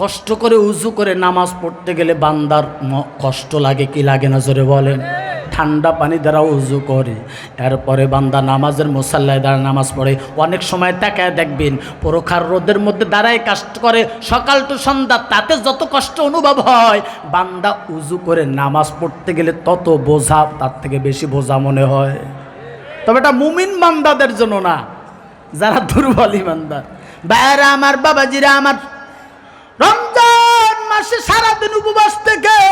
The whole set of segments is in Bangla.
কষ্ট করে উজু করে নামাজ পড়তে গেলে বান্দার কষ্ট লাগে কি লাগে না জোরে বলেন? ঠান্ডা পানি দ্বারা উজু করে। এরপরে বান্দা নামাজের মুসাল্লায় দ্বারা নামাজ পড়ে। অনেক সময় তাকায় দেখবেন পরোখার রোদের মধ্যে দাঁড়ায় কাজ করে, সকাল টু সন্ধ্যা, তাতে যত কষ্ট অনুভব হয়, বান্দা উজু করে নামাজ পড়তে গেলে তত বোঝা তার থেকে বেশি বোঝা মনে হয়। তবে এটা মুমিন বান্দাদের জন্য না, যারা দুর্বল ইমানদার। বাইরা আমার বাবাজিরা, আমার রমজান মাসে সারাদিন উপবাস থেকে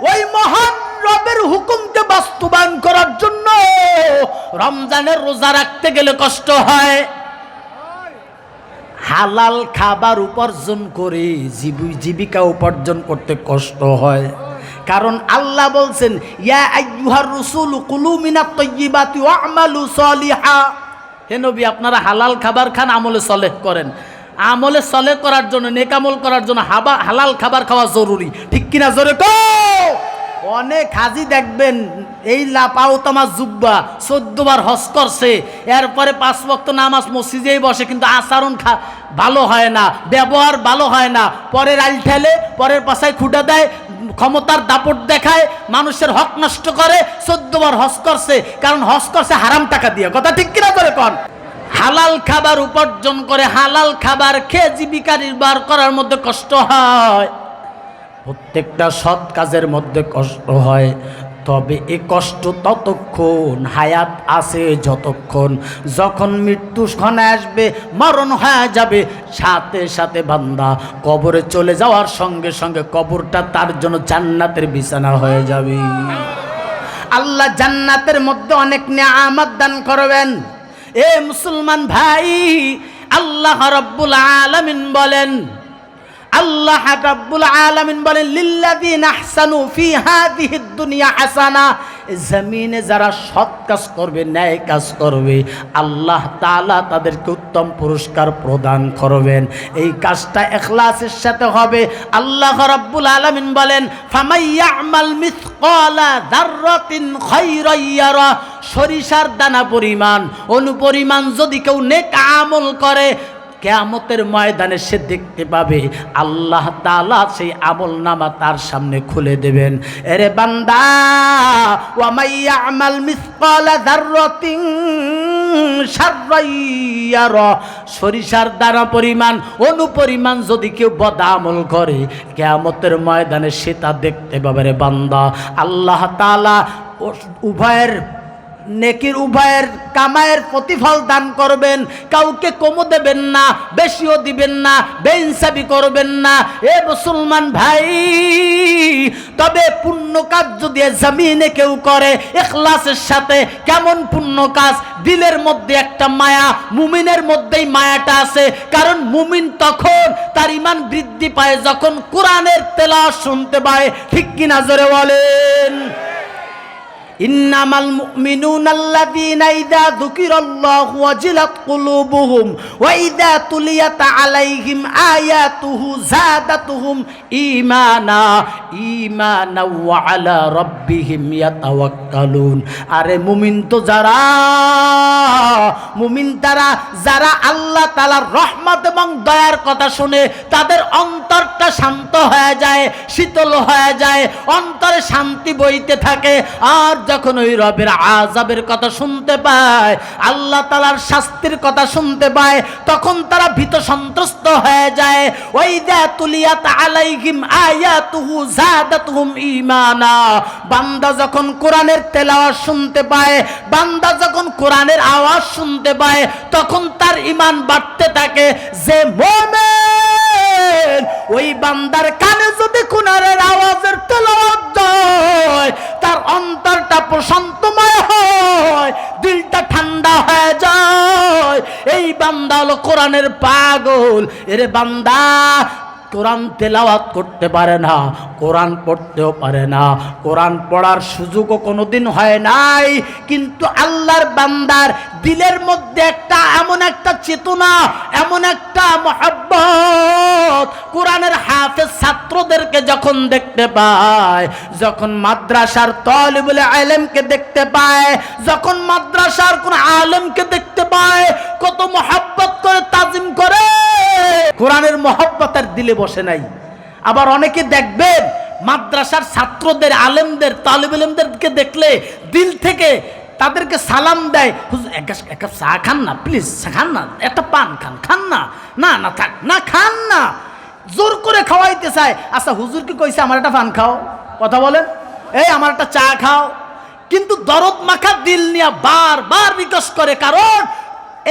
ওই মহান রবের হুকুমকে বাস্তবায়ন করার জন্য রমজানের রোজা রাখতে গেলে কষ্ট হয়। হালাল খাবার উপার্জন করে জীবি- জীবিকা উপার্জন করতে কষ্ট হয়। কারণ আল্লাহ বলছেন, ইয়া আইয়ুহার রসুল কুলু মিনাত তয়্যিবাতি ওয়া'মালু সলিহা। হে নবী, আপনারা হালাল খাবার খান, আমলে সলেহ করেন। আমলে সলে করার জন্য নেকামল করার জন্য হাবা হালাল খাবার খাওয়া জরুরি। ঠিক কিনা জোরে কো অনেক হাজি দেখবেন, এই লাপাও তামা জুব্বা চোদ্দবার হজ করছে, এরপরে পাঁচ বক্ত নামাজ মসজিদেই বসে, কিন্তু আচরণ খা ভালো হয় না, ব্যবহার ভালো হয় না। পরের আইল ঠেলে, পরের পাশায় খুঁটা দেয়, ক্ষমতার দাপট দেখায়, মানুষের হক নষ্ট করে, চোদ্দবার হজ করছে, কারণ হজ করছে হারাম টাকা দিয়ে। কথা ঠিক কিনা করে কন? হালাল খাবার উপার্জন করে হালাল খাবার খেয়ে জীবিকা নির্বাহ করার মধ্যে কষ্ট হয়। প্রত্যেকটা সৎ কাজের মধ্যে কষ্ট হয়। তবে এ কষ্ট ততক্ষণ, হায়াত আছে যতক্ষণ। যখন মৃত্যু ক্ষণে আসবে, মরণ হয়ে যাবে, সাথে সাথে বান্দা কবরে চলে যাওয়ার সঙ্গে সঙ্গে কবরটা তার জন্য জান্নাতের বিছানা হয়ে যাবে। আল্লাহ জান্নাতের মধ্যে অনেক নিয়ামত দান করবেন। এ মুসলমান ভাই, আল্লাহ রব্বুল আলমিন বলেন, আল্লাহ রাব্বুল আলামিন বলেন, লিল্লাযিনা আহসানু ফি হাযিহিদ দুনিয়া হাসানা জমিনে যারা সৎ কাজ করবে, ন্যায় কাজ করবে, আল্লাহ তাআলা তাদেরকে উত্তম পুরস্কার প্রদান করবেন। এই কাজটা ইখলাসের সাথে হবে। আল্লাহ রাব্বুল আলামিন বলেন সরিষার দানা পরিমাণ, অনুপরিমাণ যদি কেউ নেক আমল করে কেয়ামতের ময়দানে সে দেখতে পাবে আল্লাহ তালা সেই আমল নামা তার সামনে খুলে দেবেন। এরে বান্দা ওয়ামাইয়া আমাল মিসকালা শাররাইয়ার সরিষার দ্বারা পরিমাণ, অনুপরিমাণ যদি কেউ বদ আমল করে, কেয়ামতের ময়দানে সে তা দেখতে পাবে। রে বান্দা, আল্লাহ তাআলা ও- উভয়ের নেকির উভয়ের কামায়ের প্রতিফল দান করবেন, কাউকে কমও দেবেন না, বেশিও দিবেন না বেইনসাবি করবেন না। এ মুসলমান ভাই, তবে পুণ্য কাজ যদি জমিনে কেউ করে, এখলাসের সাথে কেমন পুণ্য কাজ? দিলের মধ্যে একটা মায়া, মুমিনের মধ্যেই মায়াটা আছে। কারণ মুমিন তখন তার ইমান বৃদ্ধি পায় যখন কোরআনের তেলা শুনতে পায়। ঠিক কিনা জোরে বলেন? ইন্নামাল মুমিনুনা ইযা যুকিরাল্লাহু ওয়াজিলাত কুলুবুহুম ওয়া ইযা তুলিয়াত আলাইহিম আয়াতুহু যাদাতুহুম ঈমানা ঈমানা ওয়া আলা রাব্বিহিম ইয়াতাওয়াক্কালুন। আরে মুমিন তো যারা, মুমিন তারা, যারা আল্লাহ তাআলার রহমত এবং দয়ার কথা শুনে, তাদের অন্তরটা শান্ত হয়ে যায়, শীতল হয়ে যায়, অন্তরে শান্তি বইতে থাকে। আর যখন ওই রবের আজাবের কথা শুনতে পায়, আল্লাহ তালার শাস্তির কথা শুনতে পায়, তখন তারা ভীত সন্ত্রস্ত হয়ে যায়। ওই দা তুলিয়াত আলাইহিম আয়াতুহু জাদাতুহুম ঈমানা। বান্দা যখন কোরআনের তেলাওয়াত শুনতে পায়, বান্দা যখন কোরআনের আওয়াজ শুনতে পায়, তখন তার ঈমান বাড়তে থাকে যে মোমেন, ওই বান্দার কানে যদি কোরআনের আওয়াজের তেলাওয়াত বান্দা হলো কোরআনের পাগল। এরে বান্দা, কোরআন তেলাওয়াত করতে পারে না, কোরআন পড়তেও পারে না। কোরআন পড়ার সুযোগও কোনোদিন হয় নাই। কিন্তু আল্লাহর বান্দার দিলের মধ্যে একটা এমন একটা চেতনা, এমন একটা মহাব্বত। কোরআনের হাফেজ ছাত্রদেরকে যখন দেখতে পায়, যখন মাদ্রাসার তলিবুল আলেমকে দেখতে পায়, যখন মাদ্রাসার কোন আলেমকে দেখতে পায় কত মহাব্বত করে তাজিম করে। কোরআনের মহব্বত দিলে বসে নাই। আবার অনেকে দেখবেন, মাদ্রাসার ছাত্রদের, আলেমদের, তালিব আলেমদেরকে দেখলে দিল থেকে তাদেরকে সালাম দেয় এক চা খান না প্লিজ খান না, একটা পান খান খান না। না না, থাক, না, খান না। জোর করে খাওয়াইতে চায় আচ্ছা হুজুর কি কইছে আমার একটা পান খাও? কথা বলেন, এই, আমার একটা চা খাও। কিন্তু দরদ মাখা দিল নিয়ে বারবার রিকোয়েস্ট করে, কারণ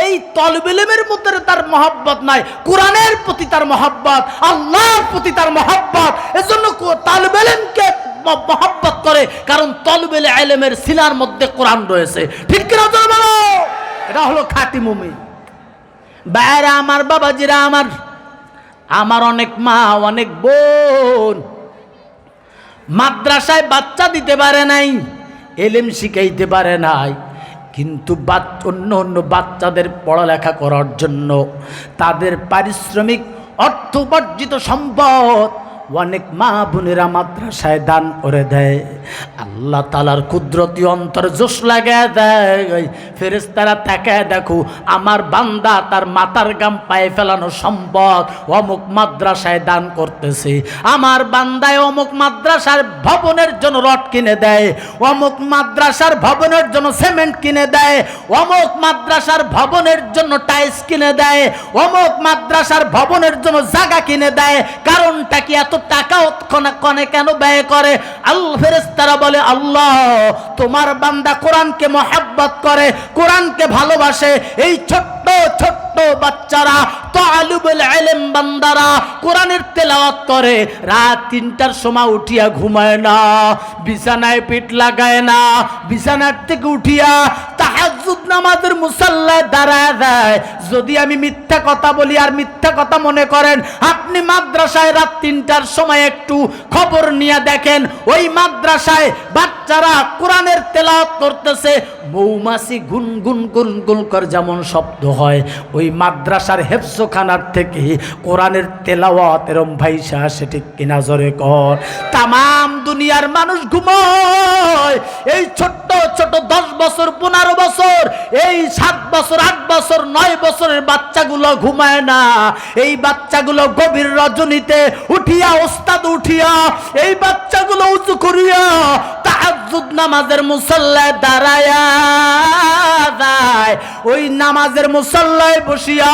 এই তলবিলেমের মধ্যে তার মহব্বত নাই। কোরআনের প্রতি তার মহব্বত, আল্লাহর প্রতি তার মহব্বত। এজন্য তালবেলেমকে মহব্বত করে, কারণ তলবেলে আলেমের সিনার মধ্যে কোরআন রয়েছে। ঠিক কিনা বলো? এটা হলো খাঁটি মুমিন। বাইরা আমার, বাবাজিরা আমার আমার অনেক মা, অনেক বোন। মাদ্রাসায় বাচ্চা দিতে পারে নাই, এলেম শিখাইতে পারে নাই। কিন্তু অন্য অন্য বাচ্চাদের পড়ালেখা করার জন্য তাদের পারিশ্রমিক অর্থ উপার্জিত সম্পদ অনেক মা বোনেরা মাদ্রাসায় দান করে দেয়। আল্লাহ তালার কুদরতি অন্তর জোশ লাগায় দেয়। ফেরেস্তারা তাকায় দেখো, আমার বান্দা তার মাতার গাম পায়ে ফেলানো সম্পদ অমুক মাদ্রাসায় দান করতেছে। আমার বান্দায় অমুক মাদ্রাসার ভবনের জন্য রড কিনে দেয়। অমুক মাদ্রাসার ভবনের জন্য সিমেন্ট কিনে দেয়। অমুক মাদ্রাসার ভবনের জন্য টাইলস কিনে দেয়। অমুক মাদ্রাসার ভবনের জন্য জায়গা কিনে দেয়। কারণটা কি এত টাকা কনে কেন ব্যয় করে? ফেরেস্তারা বলে, আল্লাহ, তোমার বান্দা কোরআনকে মহাব্বত করে, কোরআনকে ভালোবাসে। এই ছোট্ট ছোট্ট বাচ্চারা ইলম বান্দারা করে। রাত তিনটার সময় উঠিয়া ঘুমায় না পিঠ লাগায় না থেকে উঠিয়া তাহাজ্জুদ নামাজের মুসাল্লায় দাঁড়ায় দেয়। যদি আমি মিথ্যা কথা বলি আর মিথ্যা কথা মনে করেন, আপনি মাদ্রাসায় রাত তিনটার সময় একটু খবর নিয়ে দেখেন, ওই মাদ্রাসায় বাচ্চারা কোরআনের তেলাওয়াত করতেছে, মৌমাছি গুন গুন গুন গুন কর যেমন শব্দ হয়, ওই মাদ্রাসার হেফজোখানার থেকে কোরআনের তেলাওয়াত এরম ভাইসা সেটি কিনা জোরে কর। তামাম দুনিয়ার মানুষ ঘুমোয়, এই ছোট্ট ছোট দশ বছর, পনেরো বছর, এই সাত বছর, আট বছর, নয় বছরের বাচ্চাগুলো ঘুমায় না। এই বাচ্চাগুলো গভীর রজনীতে উঠিয়া, ওস্তাদ উঠিয়া, এই বাচ্চাগুলো উঁচু করিয়া তাহাজ্জুদ নামাজের মুসল্লায় দাঁড়ায়া যায়। ওই নামাজের মুসল্লায় বসিয়া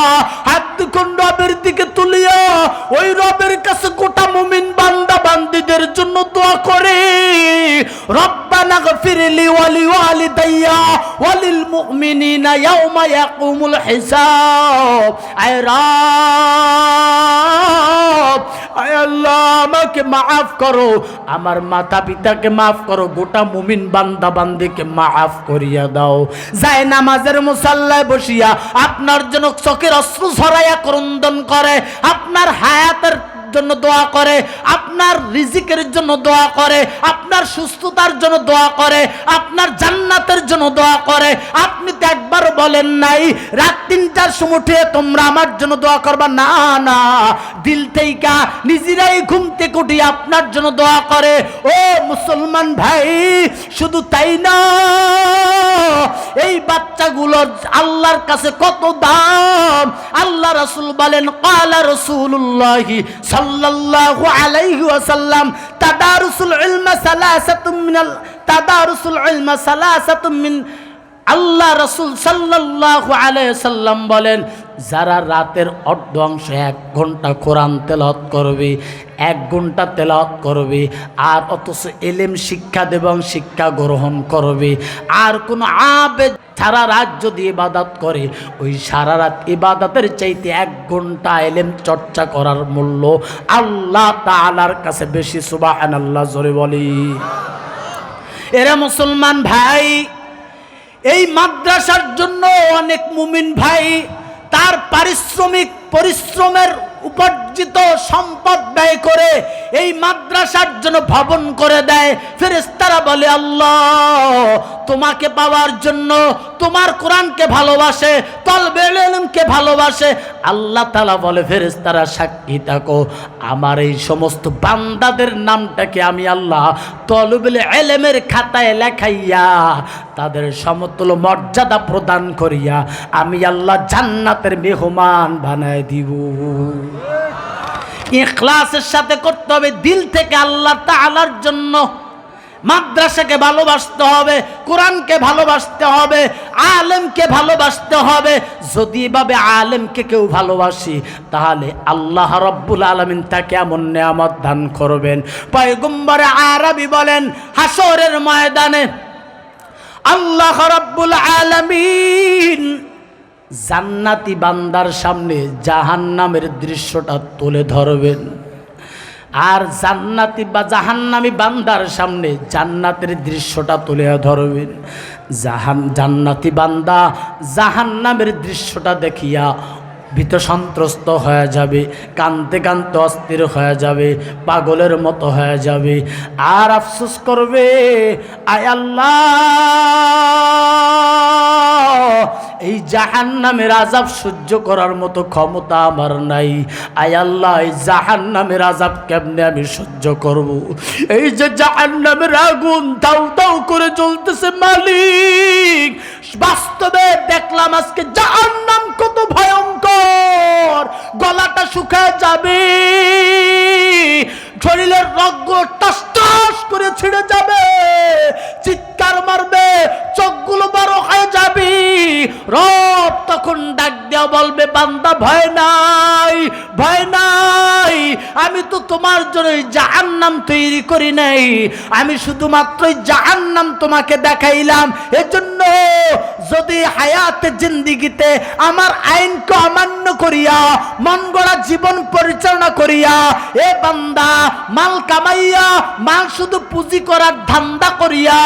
হাত দুখন রবের দিকে তুলিয়া ওই রবের কাছে গোটা মুমিন বান্দা বান্দিদের জন্য দোয়া করে। রব্বানা গফিরলি ওয়ালি ওয়ালিদাইয়া ওয়ালিল মুমিনিনা ইয়াউমা ইয়াকুমুল হিসাব। আয় রব আমাকে মাফ করো, আমার মাতা পিতাকে মাফ করো, গোটা মুমিন বান্দা বান্দিকে মাফ করিয়া দাও। যায় নামাজের মুসাল্লায় বসিয়া আপনার জন্য চোখের অশ্রু ছড়াইয়া ক্রন্দন করে, আপনার হায়াতের জন্য দোয়া করে, আপনার রিজিকের জন্য দোয়া করে, আপনার সুস্থতার জন্য দোয়া করে, আপনার জান্নাতের জন্য দোয়া করে। আপনি তো একবার বলেন নাই, রাত তিনটার সময় উঠে তোমরা আমার জন্য দোয়া করবা। না না, দিল থেকে নিজেরাই ঘুম থেকে আপনার জন্য দোয়া করে। ও মুসলমান ভাই, শুধু তাই না আল্লাহর কাছে কত দাম? আল্লাহ রসুল বলেন, কালা রাসূলুল্লাহি সাল্লাল্লাহু আলাইহি ওয়াসাল্লাম, তাদারুসুল ইলমা সালাসাতুম মিনাল, তাদারুসুল ইলমা সালাসাতুম মিন আল্লাহ রসুল আলাইহি সাল্লাম বলেন, যারা রাতের অর্ধ অংশ এক ঘণ্টা কোরআন তেলাওয়াত করবে, এক ঘণ্টা তেলাওয়াত করবে, আর অথচ এলেম শিক্ষা দেবে এবং শিক্ষা গ্রহণ করবে, আর কোনো আবেদ সারা রাত যদি ইবাদত করে, ওই সারা রাত ইবাদতের চাইতে এক ঘণ্টা এলেম চর্চা করার মূল্য আল্লাহ তাআলার কাছে বেশি, সুবহানাল্লাহ, জোরে বলি। এরা মুসলমান ভাই এই মাদ্রাসার জন্য অনেক মুমিন ভাই তার পারিশ্রমিক পরিশ্রমের উপার্জিত সম্পদ ব্যয় করে এই মাদ্রাসার জন্য ভবন করে দেয়। ফেরেস্তারা বলে, আল্লাহ, তোমাকে পাওয়ার জন্য তোমার কোরআনকে ভালোবাসে তলবেলকে ভালোবাসে। আল্লাহ তালা বলে ফেরেস্তারা সাক্ষী থাকো, আমার এই সমস্ত বান্দাদের নামটাকে আমি আল্লাহ তলবেলে এলেমের খাতায় লেখাইয়া, তাদের সমতুল মর্যাদা প্রদান করিয়া আমি আল্লাহ জান্নাতের মেহমান বানায় দিব। ইখলাসের সাথে করতে হবে, দিল থেকে আল্লাহ তাআলার জন্য। মাদ্রাসাকে ভালোবাসতে হবে, কোরআনকে ভালোবাসতে হবে, আলেমকে ভালোবাসতে হবে। যদি এভাবে আলেমকে কেউ ভালোবাসি, তাহলে আল্লাহ রব্বুল আলমিন তাকে এমন নেয়ামত দান করবেন। পয়গম্বরে আরবি বলেন হাসরের ময়দানে, আল্লাহ রব্বুল আলমিন জান্নাতি বান্দার সামনে জাহান্নামের দৃশ্যটা তুলে ধরবেন। আর জান্নাতি বা জাহান্নামি বান্দার সামনে জান্নাতের দৃশ্যটা তুলে ধরবেন। জাহান, জান্নাতি বান্দা জাহান্নামের দৃশ্যটা দেখিয়া ভীত সন্ত্রস্ত হয়ে যাবে, কানতে কানতে অস্থির হয়ে যাবে, পাগলের মতো হয়ে যাবে। আর আফসোস করবে, আয় আল্লাহ! এই জাহান নামের আজাব সহ্য করার মতো ক্ষমতা আমার নাই আয় আল্লাহ, এই জাহান নামের আজাব কেমনে আমি সহ্য করব। এই যে জাহান নামের আগুন দাউ দাউ করে চলতেছে মালিক বাস্তবে দেখলাম আজকে জাহান নাম কত ভয়ঙ্কর। গলাটা শুকায় যাবে। শরীরের রজ্ঞ টাস টাস করে ছিঁড়ে যাবে। চিৎকার মারবে, চোখগুলো বড় হয়ে যাবে। রব তখন ডাক দেওয়া বলবে, বান্দা, ভয় নাই ভয় নাই। আমি তো তোমার জন্য জাহান নাম তৈরি করি নাই। আমি শুধুমাত্র জাহান নাম তোমাকে দেখাইলাম। এজন্য যদি হায়াত জিন্দিগিতে আমার আইনকে অমান্য করিয়া, মন গড়া জীবন পরিচালনা করিয়া, এ বান্দা মাল কামাইয়া, মাল শুধু পুঁজি করার ধান্দা করিয়া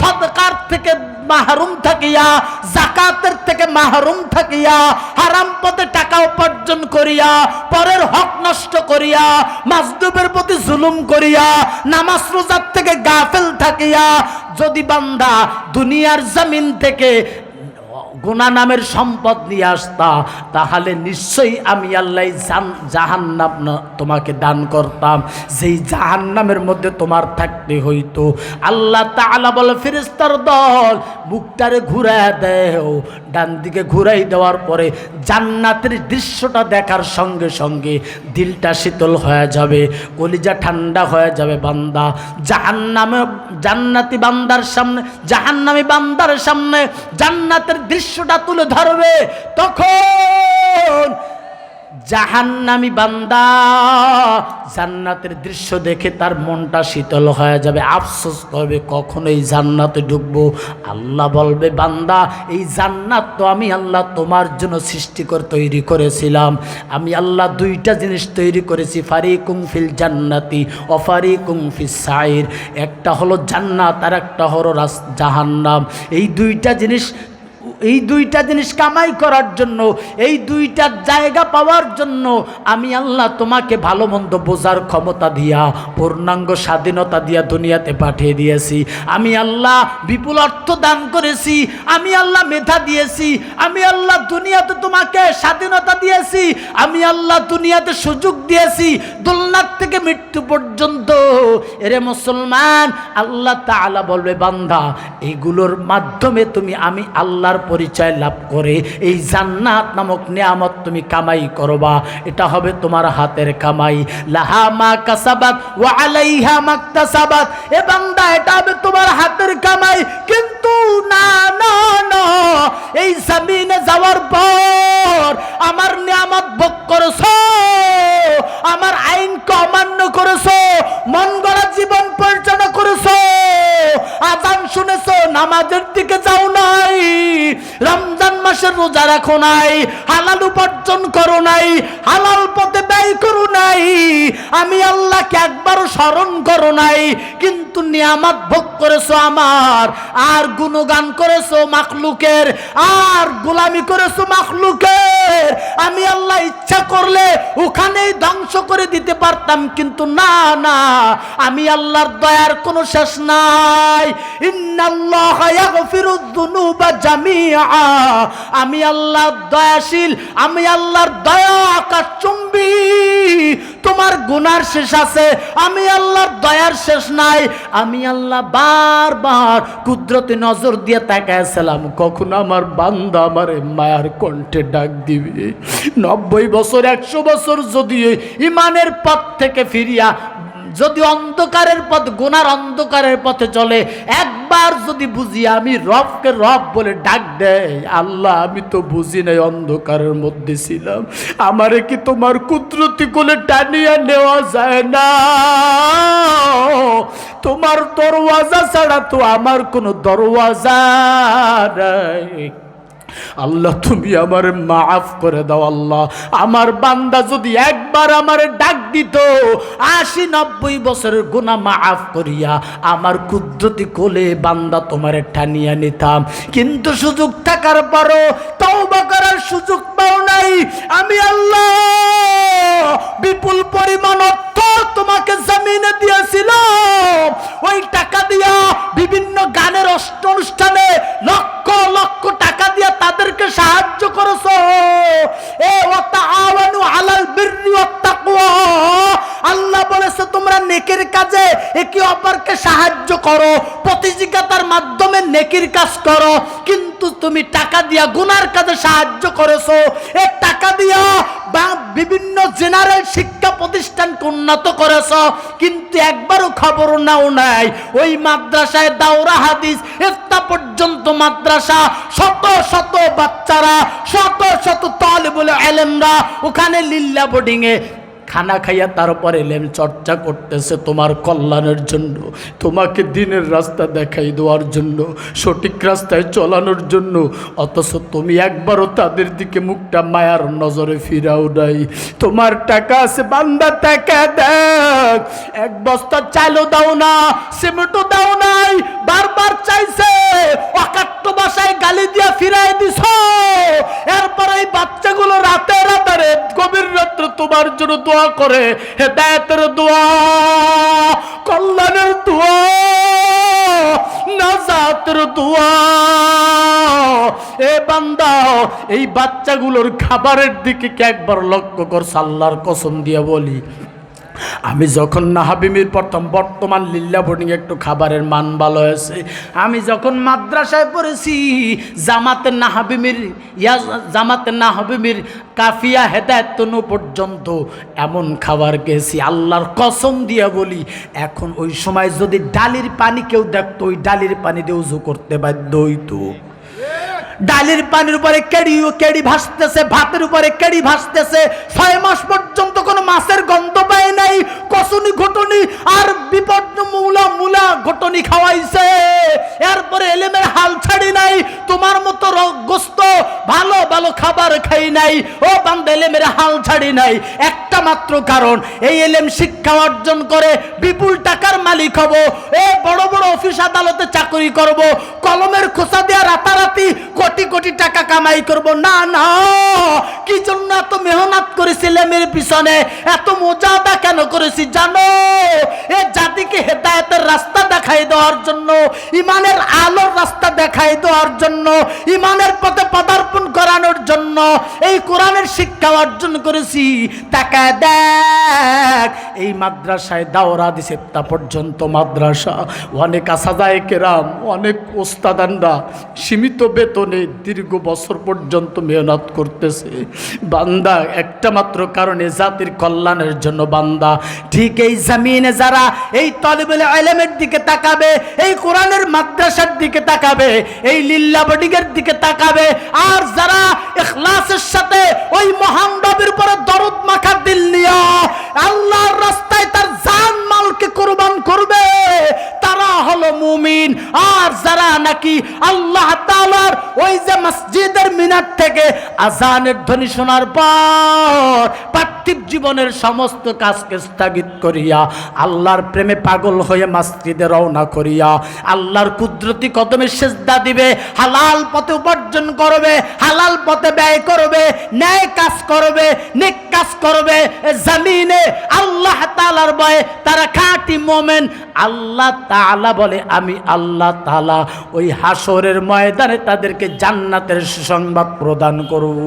সদকার থেকে মাহরুম থাকিয়া, জাকাতের থেকে মাহরুম থাকিয়া, হারাম পথে টাকা উপার্জন করিয়া, পরের হক নষ্ট করিয়া, মাজদুবের প্রতি জুলুম করিয়া, নামাজ রোজার থেকে গাফেল থাকিয়া, যদি বান্দা দুনিয়ার জমিন থেকে গুণা নামের সম্পদ নিয়ে আসতা, তাহলে নিশ্চয়ই আমি আল্লাহ জাহান্নাম তোমাকে দান করতাম। যেই জাহান্নামের মধ্যে তোমার থাকতে হইতো। আল্লাহ তাআলা বলে ফেরেস্তার দল, মুখটারে ঘুরায় দেও। ডান দিকে ঘুরাই দেওয়ার পরে জান্নাতের দৃশ্যটা দেখার সঙ্গে সঙ্গে দিলটা শীতল হয়ে যাবে, কলিজা ঠান্ডা হয়ে যাবে বান্দা। জাহান্নামে, জান্নাতি বান্দার সামনে, জাহান্নামী বান্দার সামনে জান্নাতের দৃশ্যটা তুলে ধরবে, তখন জাহান্নামী বান্দা জান্নাতের দৃশ্য দেখে তার মনটা শীতল হয়ে যাবে। আফসোস করবে কখন এই জান্নাতে ঢুকবো? আল্লাহ বলবে, বান্দা, এই জান্নাত তো আমি আল্লাহ তোমার জন্য সৃষ্টি করে তৈরি করেছিলাম। আমি আল্লাহ দুইটা জিনিস তৈরি করেছি ফারি ফিল জান্নাতি অফারিকুম ফিস সাইর। একটা হলো জান্নাত আর একটা হলো রাস, জাহান্নাম। এই দুইটা জিনিস এই দুইটা জিনিস কামাই করার জন্য, এই দুইটা জায়গা পাওয়ার জন্য আমি আল্লাহ তোমাকে ভালো মন্দ বোঝার ক্ষমতা দিয়া, পূর্ণাঙ্গ স্বাধীনতা দিয়া দুনিয়াতে পাঠিয়ে দিয়েছি। আমি আল্লাহ বিপুল অর্থ দান করেছি, আমি আল্লাহ মেধা দিয়েছি, আমি আল্লাহ দুনিয়াতে তোমাকে স্বাধীনতা দিয়েছি, আমি আল্লাহ দুনিয়াতে সুযোগ দিয়েছি, দোলনাথ থেকে মৃত্যু পর্যন্ত। এরে মুসলমান, আল্লাহ তাআলা বলবে বান্ধা এইগুলোর মাধ্যমে তুমি আমি আল্লাহর পরিচয় লাভ করে। এই জান্নাত নামক নিয়ামত তুমি কামাই করবা। এটা হবে তোমার হাতের কামাই। লাহা মা কাসাবাত ওয়া আলাইহা মাকতাসাবাত। এ বান্দা, এটা হবে তোমার হাতের কামাই। কিন্তু না। এই জামিনে যাওয়ার পর আমার নিয়ামত ভোগ করেছ, আমার আইনকে অমান্য করেছ, মন গড়া জীবন পরিচালনা করেছ। আজান শুনেছো, নামাজের দিকে যাও নাই। রমজান মাসের রোজা রাখো নাই, হালাল উপার্জন করো নাই, হালাল পথে ব্যয় করো নাই, আমি আল্লাহকে একবারও স্মরণ করো নাই, কিন্তু নিয়ামত ভোগ করেছ আমার, আর গুণগান করেছ মাখলুকের, আর গোলামি করেছ মাখলুকের, আমি আল্লাহ ইচ্ছা করলে ওখানেই ধ্বংস করে দিতে পারতাম, কিন্তু না না, আমি আল্লাহর দয়ার কোনো শেষ নাই। ইন্নাল্লাহ ইয়াগফিরুদ দুনুবা জামিআ। আমি আল্লাহ দয়াশীল, আমি আল্লাহর দয়া আকাশ চুম্বি। তোমার গুনার শেষ আছে, আমি আল্লাহর দয়ার শেষ নাই। আমি আল্লাহ বারবার কুদরতি নজর দিয়ে তাকাইছিলাম কখন আমার বান্দা আমার মায়ার কণ্ঠে ডাক দিবে। নব্বই বছর, একশো বছর যদি ইমানের পথ থেকে ফিরিয়া যদি অন্ধকারের পথ গুনার অন্ধকারের পথে চলে, একবার যদি বুঝি আমি রবকে রব বলে ডাক দেয়, আল্লাহ, আমি তো বুঝি নাই অন্ধকারের মধ্যে ছিলাম। আমারে কি তোমার কুদরতি কোলে টানিয়া নেওয়া যায় না? তোমার দরওয়াজা ছাড়া তো আমার কোনো দরওয়াজা নাই। আল্লাহ, তুমি আমার মাফ করে দাও, আল্লাহ। আমার বান্দা যদি একবার আমার ডাক দিত। আশি নব্বই বছরের গুণা মাফ করিয়া আমার কুদরতি কোলে বান্দা তোমার টানিয়া নিতাম। কিন্তু সুযোগ থাকার পরও তওবা করার সুযোগ পাও নাই। আমি আল্লাহ বিপুল পরিমাণ অর্থ তোমাকে জামিনে দিয়েছিলাম। ওই টাকা দিয়া বিভিন্ন গানের অষ্ট অনুষ্ঠানে লক্ষ লক্ষ টাকা দিয়া তাদেরকে সাহায্য করেছ। এ ওয়াতাআওয়ানু আলাল বিররি ওয়াত তাকওয়া। নেকের কাজে, একে অপরকে সাহায্য করো, প্রতিযোগিতার মাধ্যমে নেকির কাজ করো, কিন্তু তুমি টাকা দিয়া গুনার কাজে সাহায্য করেছ। এ টাকা দিয়া বা বিভিন্ন জেনারেল শিক্ষা প্রতিষ্ঠানকে উন্নত করেছ, কিন্তু একবারও খবর নাও নাই। ওই মাদ্রাসায় দাওরা হাদিস একটা পর্যন্ত মাদ্রাসা, শত শত বাচ্চারা, শত শত তল বলে এলেমরা ওখানে লিল্লা বোর্ডিংয়ে খানা খাইয়া তারপর এলেম চর্চা করতেছে তোমার কল্যাণের জন্য, তোমাকে দিনের রাস্তা দেখাই দেওয়ার জন্য, সঠিক রাস্তায় চলানোর জন্য। অথচ তুমি একবারও তাদের দিকে মুখটা মায়ার নজরে ফিরাও নাই। তোমার টাকা আছে, বান্দা, টাকা দেখ। এক বস্তা চালও দাও না, সিমেন্টও দাও নাই, বারবার চাইছে, অকাট্য বাসায় গালি দিয়া ফিরাই দিছ। এরপর এই বাচ্চাগুলো রাতে রাতারে গভীর রাত্রে তোমার জন্য দোয়া করে, হেদায়তের দোয়া, কল্যাণের দোয়া, নাজাতের দোয়া। এ বান্দা, এই বাচ্চাগুলোর খাবারের দিকে কি একবার লক্ষ্য কর সাল্লার কসম দিয়ে বলি। আমি যখন নাহাবিমির প্রথম বর্তমান লিল্লা বোর্ডিং একটু খাবারের মান ভালো হয়েছে, আমি যখন মাদ্রাসায় পড়েছি, জামাতে নাহাবিমির, ইয়া জামাতে নাহাবিমির কাফিয়া হেদায়ত তনু পর্যন্ত এমন খাবার খেয়েছি, আল্লাহর কসম দিয়া বলি, এখন ওই সময় যদি ডালির পানি কেউ দেখতো, ওই ডালির পানি দিয়ে উজু করতে বাধ্য হইতো। ডালের পানির উপরে কেড়ি কেড়ি ভাসতেছে, ভাতের উপরে কেড়ি ভাসতেছে। ছয় মাস পর্যন্ত কোনো মাছের গন্ধ পায় নাই কসুনি ঘটনি আর বিপদ মূলা মূলা ঘটনি খাওয়াইছে। তোমার মতো র- গোস্ত ভালো ভালো খাবার খাই নাই। ও বান্দা এলেমের হাল ছাড়ি নাই। একটা মাত্র কারণ, এই এলেম শিক্ষা অর্জন করে বিপুল টাকার মালিক হব। এ বড় বড় অফিস আদালতে চাকরি করব। কলমের খোসা দেওয়া রাতারাতি কোটি কোটি টাকা কামাই করব। না না, কি জন্য এত মেহনত করেছি লেমের পিছনে? এত মজাদা কেন করেছি জানো? এ জাতিকে হেদায়েতের রাস্তা দেখাই দেওয়ার জন্য, ইমানের আলোর রাস্তা দেখাই দেওয়ার জন্য ইমানের পথে পদার্পণ করানোর জন্য, এই কোরআনের শিক্ষা অর্জন করেছি। টাকা দেখ, এই মাদ্রাসায় দাওরা দিছে তা পর্যন্ত মাদ্রাসা। অনেক আসাদায় কেরাম অনেক ওস্তাদানরা সীমিত বেতনে দীর্ঘ বছর পর্যন্ত মেহনত করতেছে। বান্দা একটা মাত্র কারণে জাতির কল্যাণের জন্য বান্দা। ঠিক এই জামিনে যারা এই তলিবুল আলমের দিকে তাকাবে, এই কোরআনের মাদ্রাসার দিকে তাকাবে, এই লিল্লা বডিগের দিকে তাকাবে। আর যারা ইখলাসের সাথে ওই মহান রবের উপরে দরদ মাখা দিল নিয়া আল্লাহর রাস্তায় তার জান মালকে কোরবান করবে, তারা হলো মুমিন। আর যারা নাকি আল্লাহ তাআলার ওই যে মসজিদের মিনার থেকে আজানের ধ্বনি শোনার পর পার্থিব জীবনের সমস্ত কাজকে স্থগিত করিয়া, আল্লাহর প্রেমে পাগল হয়ে মাসজিদে রওনা করিয়া, আল্লাহর কুদরতি কদমে সেজদা দিবে, হালাল পথে উপার্জন করবে, হালাল পথে ব্যয় করবে, ন্যায় কাজ করবে, নেক কাজ করবে জমিনে আল্লাহ তালার বয়ে তারা খাঁটি মোমেন। আল্লাহ তাআলা বলে, আমি আল্লাহ তালা ওই হাসরের ময়দানে তাদেরকে জান্নাতের সুসংবাদ প্রদান করব।